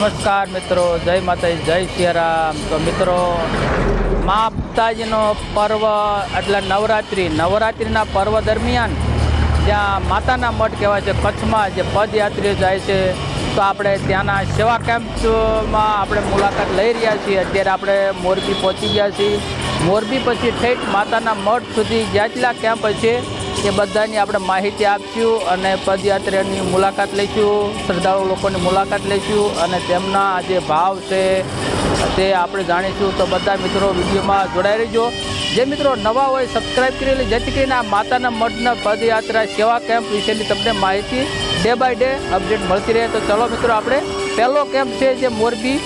નમસ્કાર મિત્રો, જય માતાજી, જય સિયારામ. તો મિત્રો માતાજીનો પર્વ એટલે નવરાત્રિ. નવરાત્રિના પર્વ દરમિયાન જ્યાં માતાના મઠ કહેવાય છે, કચ્છમાં જે પદયાત્રીઓ જાય છે, તો આપણે ત્યાંના સેવા કેમ્પમાં આપણે મુલાકાત લઈ રહ્યા છીએ. અત્યારે આપણે મોરબી પહોંચી ગયા છીએ. મોરબી પછી ઠેઠ માતાના મઠ સુધી જેટલા કેમ્પ છે એ બધાની આપણે માહિતી આપશું અને પદયાત્રાની મુલાકાત લઈશું, શ્રદ્ધાળુ લોકોની મુલાકાત લઈશું અને તેમના જે ભાવ છે તે આપણે જાણીશું. તો બધા મિત્રો વિડીયોમાં જોડાઈ રહેજો. જે મિત્રો નવા હોય સબસ્ક્રાઈબ કરી લે, જેથી કરીને આ માતાના મઢના પદયાત્રા સેવા કેમ્પ વિશેની તમને માહિતી ડે બાય ડે અપડેટ મળતી રહે. તો ચલો મિત્રો, આપણે પહેલો કેમ્પ છે જે મોરબી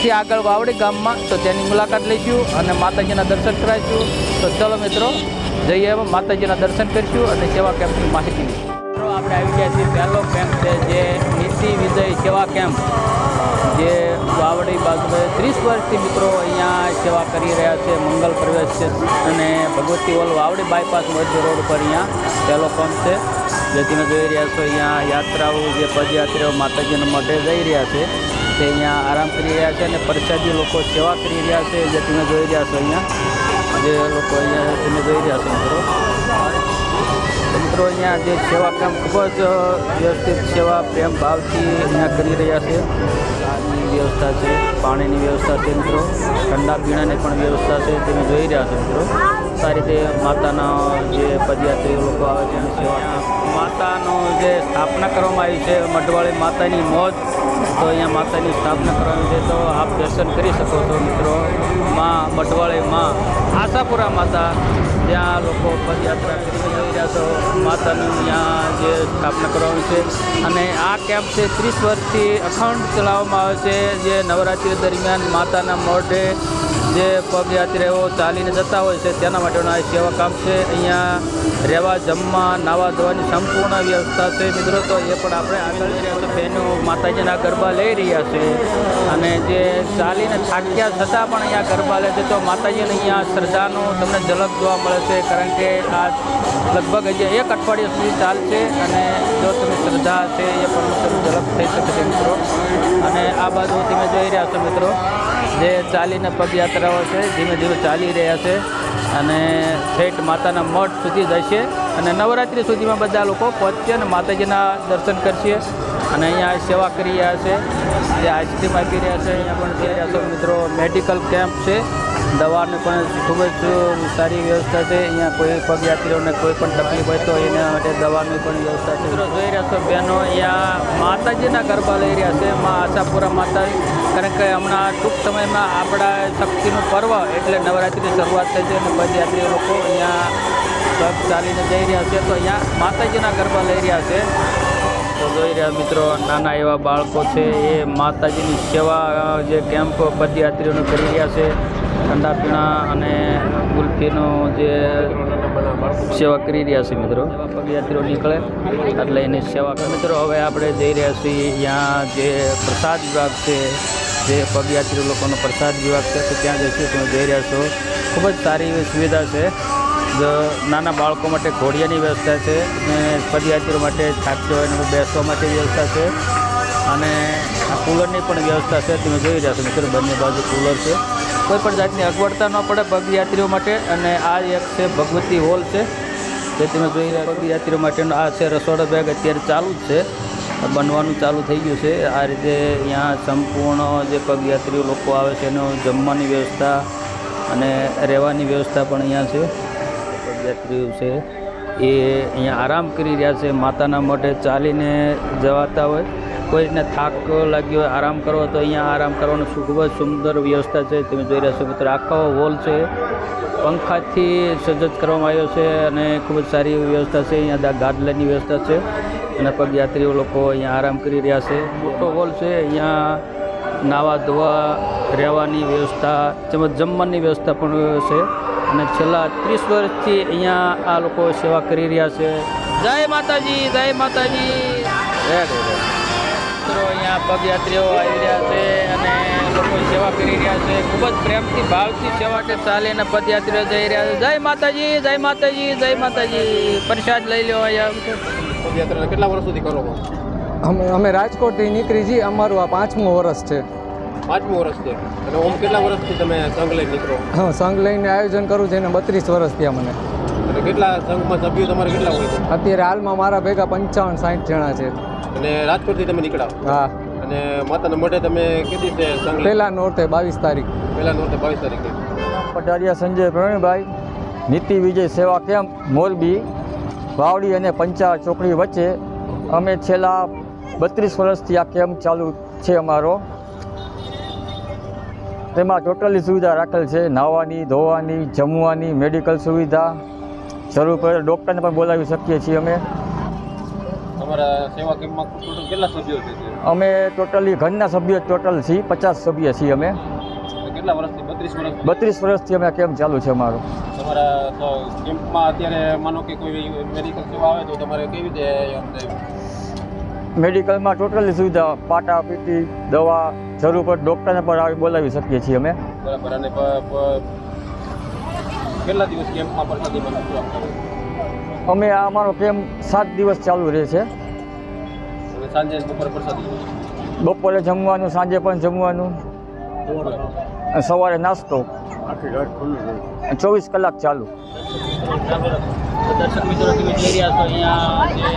થી આગળ વાવડી ગામમાં. તો તેની મુલાકાત લઈશું અને માતાજીના દર્શન કરાવીશું. તો ચલો મિત્રો જઈએ માતાજીના દર્શન કરીશું અને સેવા કેમ્પની માહિતી લઈશું. આપણે આવી ગયા છીએ પહેલો કેમ્પ છે જે નીતિ વિજય સેવા કેમ્પ. જે વાવડી બાજુ ત્રીસ વર્ષથી મિત્રો અહીંયા સેવા કરી રહ્યા છે, મંગલ પ્રવેશ છે અને ભગવતી ઓલ વાવડી બાયપાસ મધ્ય રોડ પર અહીંયા પહેલો પંપ છે. જે તમે જોઈ રહ્યા છો, અહીંયા યાત્રાઓ જે પદયાત્રીઓ માતાજીના મઢે જઈ રહ્યા છે, તે અહીંયા આરામ કરી રહ્યા છે અને પ્રસાદી લોકો સેવા કરી રહ્યા છે, જે તમે જોઈ રહ્યા છો અહીંયા. જે લોકો અહીંયા તમે જોઈ રહ્યા છો મિત્રો. મિત્રો અહીંયા જે સેવા કામ ખૂબ જ વ્યવસ્થિત સેવા પ્રેમ ભાવથી અહીંયા કરી રહ્યા છે. ચાની વ્યવસ્થા છે, પાણીની વ્યવસ્થા છે મિત્રો. ઠંડા પીણાની પણ વ્યવસ્થા છે, તમે જોઈ રહ્યા છો મિત્રો. સારી રીતે માતાના જે પદયાત્રીઓ લોકો આવે છે સેવા માતાનો જે સ્થાપના કરવામાં આવી છે, મઢવાળી માતાની મોજ તો અહીંયા માતાની સ્થાપના કરવાની છે, તો આપ દર્શન કરી શકો છો મિત્રો. માં બટવાળી માં આશાપુરા માતા ત્યાં લોકો પદયાત્રા કરીને જઈ રહ્યા છો માતાનું અહીંયા જે સ્થાપના કરવાની છે. અને આ કેમ્પ છે ત્રીસ વર્ષથી અખંડ ચલાવવામાં આવે છે, જે નવરાત્રિ દરમિયાન માતાના મોઢે જે પગયાત્રીઓ ચાલીને જતા હોય છે, તેના માટેનું આ સેવા કામ છે. અહીંયા રહેવા, જમવા, નાવા ધોવાની સંપૂર્ણ વ્યવસ્થા છે. મિત્રો, તો એ પણ આપણે આગળ છે બહેનો માતાજીના ગરબા લઈ રહ્યા છે અને જે ચાલીને થાક્યા છતાં પણ અહીંયા ગરબા લે છે, તો માતાજીને અહીંયા શ્રદ્ધાનો તમને ઝલક જોવા મળે છે, કારણ કે આ લગભગ હજી એક અઠવાડિયા સુધી ચાલશે અને જો તમે શ્રદ્ધા છે, એ પણ ઝલક થઈ શકે છે, મિત્રો. આ બાજુ તમે જોઈ રહ્યા છો મિત્રો, જે ચાલીને પદયાત્રાઓ છે, ધીમે ધીમે ચાલી રહ્યા છે અને શેઠ માતાના મઠ સુધી જશે અને નવરાત્રિ સુધીમાં બધા લોકો પહોંચશે અને માતાજીના દર્શન કરશે અને અહીંયા સેવા કરી રહ્યા છે, જે આઈસ્ક્રીમ આપી રહ્યા છે, અહીંયા પણ જઈ રહ્યા છો મિત્રો, મેડિકલ કેમ્પ છે. દવાની પણ ખૂબ જ સારી વ્યવસ્થા છે. અહીંયા કોઈ પગયાત્રીઓને કોઈ પણ તકલીફ હોય તો એના માટે દવાની પણ વ્યવસ્થા છે. મિત્રો, જોઈ રહ્યા છો બહેનો, અહીંયા માતાજીના ગરબા લઈ રહ્યા છે. મા આશાપુરા માતા, કારણ કે હમણાં ટૂંક સમયમાં આપણા શક્તિનું પર્વ એટલે નવરાત્રિની શરૂઆત થઈ છે અને પદયાત્રીઓ લોકો અહીંયા ચાલીને જઈ રહ્યા છે. તો અહીંયા માતાજીના ગરબા લઈ રહ્યા છે. તો જોઈ રહ્યા મિત્રો, નાના એવા બાળકો છે. એ માતાજીની સેવા જે કેમ્પ પદયાત્રીઓને કરી રહ્યા છે. ઠંડા પીણા અને ગુલ્ફીનો જે સેવા કરી રહ્યા છે મિત્રો. પદયાત્રીઓ નીકળે એટલે એની સેવા કરે. મિત્રો, હવે આપણે જઈ રહ્યા છીએ ત્યાં જે પ્રસાદ વિભાગ છે, જે પદયાત્રી લોકોનો પ્રસાદ વિભાગ છે, તો ત્યાં જઈશું. તમે જઈ રહ્યા છો. ખૂબ જ સારી એવી સુવિધા છે. નાના બાળકો માટે ઘોડિયાની વ્યવસ્થા છે અને પદયાત્રીઓ માટે હોય બેસવા માટે વ્યવસ્થા છે. અને આ કુલરની પણ વ્યવસ્થા છે. તમે જોઈ રહ્યા છો મિત્રો, બંને બાજુ કુલર છે. કોઈ પણ જાતની અગવડતા ન પડે પગયાત્રીઓ માટે અને આ એક છે ભગવતી હોલ છે. જે તમે જોઈ રહ્યા પગયાત્રીઓ માટેનો આ છે રસોડા બેગ અત્યારે ચાલુ જ છે. બનવાનું ચાલુ થઈ ગયું છે. આ રીતે અહીંયા સંપૂર્ણ જે પગયાત્રીઓ લોકો આવે છે, એનો જમવાની વ્યવસ્થા અને રહેવાની વ્યવસ્થા પણ અહીંયા છે. પગયાત્રીઓ છે એ અહીંયા આરામ કરી રહ્યા છે, માતાના મઢે ચાલીને જવાતા હોય. કોઈને થાક લાગ્યો આરામ કરવો તો અહીંયા આરામ કરવાનું ખૂબ જ સુંદર વ્યવસ્થા છે. તમે જોઈ રહ્યા છો મિત્રો, આખો હોલ છે. પંખાથી સજ્જ કરવામાં આવ્યો છે અને ખૂબ જ સારી વ્યવસ્થા છે. અહીંયા ગાદલાની વ્યવસ્થા છે અને પગયાત્રીઓ લોકો અહીંયા આરામ કરી રહ્યા છે. મોટો હોલ છે. અહીંયા નાવા ધોવા, રહેવાની વ્યવસ્થા, તેમજ જમવાની વ્યવસ્થા પણ છે. અને છેલ્લા ત્રીસ વર્ષથી અહીંયા આ લોકો સેવા કરી રહ્યા છે. જય માતાજી. જય માતાજી. મિત્રો અહીંયા પગયાત્રીઓ આવી રહ્યા છે અને લોકો સેવા કરી રહ્યા છે. ખૂબ જ પ્રેમથી ભાવથી સેવા કે ચાલીને પદયાત્રીઓ જઈ રહ્યા છે. જય માતાજી જય માતાજી જય માતાજી. પ્રસાદ લઈ લો અહીંયા. પદયાત્રા કેટલા વર્ષ સુધી કરો અમે અમે રાજકોટથી નીકળી જઈએ અમારું આ પાંચમું વર્ષ છે. પાંચમું વર્ષ છે. અને ઓમ કેટલા વર્ષથી તમે સંઘ લઈને નીકળો? હા સંઘ લઈને આયોજન કરું છું. એને બત્રીસ વર્ષ થયા મને. કેટલા સંઘમાં સભ્યો તમારે કેટલા હોય છે? અત્યારે હાલમાં મારા ભેગા પંચાવન સાઠ જણા છે. અને રાજકોટથી તમે નીકળ્યા હા? અને માતાના મઢે તમે કીધી છે સંઘ પહેલા નોરતે બાવીસ તારીખ. પહેલા નોરતે બાવીસ તારીખે. પટારિયા સંજય પ્રવીણભાઈ નીતિ વિજય સેવા કેમ્પ મોરબી વાવડી અને પંચાળ ચોકડી વચ્ચે અમે છેલ્લા બત્રીસ વર્ષથી આ કેમ્પ ચાલુ છે અમારો. તેમાં ટોટલી સુવિધા રાખેલ છે. નાહવાની ધોવાની જમવાની મેડિકલ સુવિધા જરૂર પડે ડૉક્ટરને પણ બોલાવી શકીએ છીએ અમે. તમારા સેવા કેમ્પમાં ટોટલ કેટલા સભ્યો છે અમે ટોટલી ઘરના સભ્યો ટોટલ છીએ પચાસ સભ્ય છીએ અમે. કેટલા વર્ષથી બત્રીસ વર્ષ બત્રીસ વર્ષથી અમે કેમ્પ ચાલુ છે અમારો. તમારા કેમ્પમાં અત્યારે માનો કે કોઈ મેડિકલ સેવા આવે તો તમારે કેવી રીતે મેડિકલમાં ટોટલી સુવિધા પાટા પીટી દવા જરૂર પર ડૉક્ટરને પણ આવી બોલાવી શકીએ છીએ અમે. બરાબર અને કેટલા દિવસ કેમ્પમાં પ્રસાદીમાં શું અમે આ અમારો કેમ્પ સાત દિવસ ચાલુ રહે છે. સાંજે બપોરે પ્રસાદી બપોરે જમવાનું સાંજે પણ જમવાનું. અને સવારે નાસ્તો. ચોવીસ કલાક ચાલુ. દર્શક મિત્રો તમે જોઈ રહ્યા છો અહીંયા જે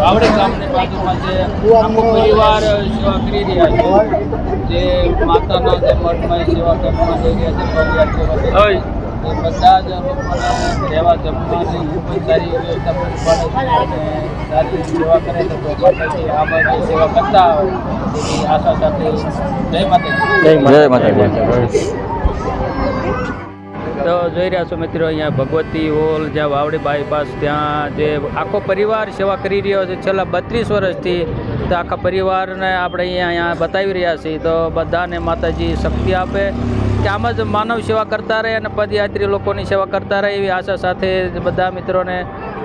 વાવડી ગામની બાજુમાં જે આખો પરિવાર સેવા કરી રહ્યા છે. જે માતાના જે મઠમાં સેવા કેમ્પમાં જઈ રહ્યા છે પદયાત્રીઓ વચ્ચે. એ બધા જ લોકોને રહેવા જમવાની ખૂબ જ સારી વ્યવસ્થા પૂરી પાડે સારી સેવા કરે છે તો આ બાજુ સેવા કરતા હોય. એવી આશા સાથે જય માતાજી. જય માતાજી. તો જોઈ રહ્યા છો મિત્રો અહીંયા ભગવતી હોલ, જ્યાં વાવડી બાયપાસ ત્યાં જે આખો પરિવાર સેવા કરી રહ્યો છે. છેલ્લા બત્રીસ વર્ષથી તો આખા પરિવારને આપણે અહીંયા અહીંયા બતાવી રહ્યા છીએ. તો બધાને માતાજી શક્તિ આપે કે આમ જ માનવ સેવા કરતા રહે અને પદયાત્રી લોકોની સેવા કરતા રહે એવી આશા સાથે બધા મિત્રોને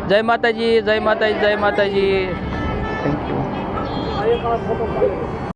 જય માતાજી જય માતાજી જય માતાજી.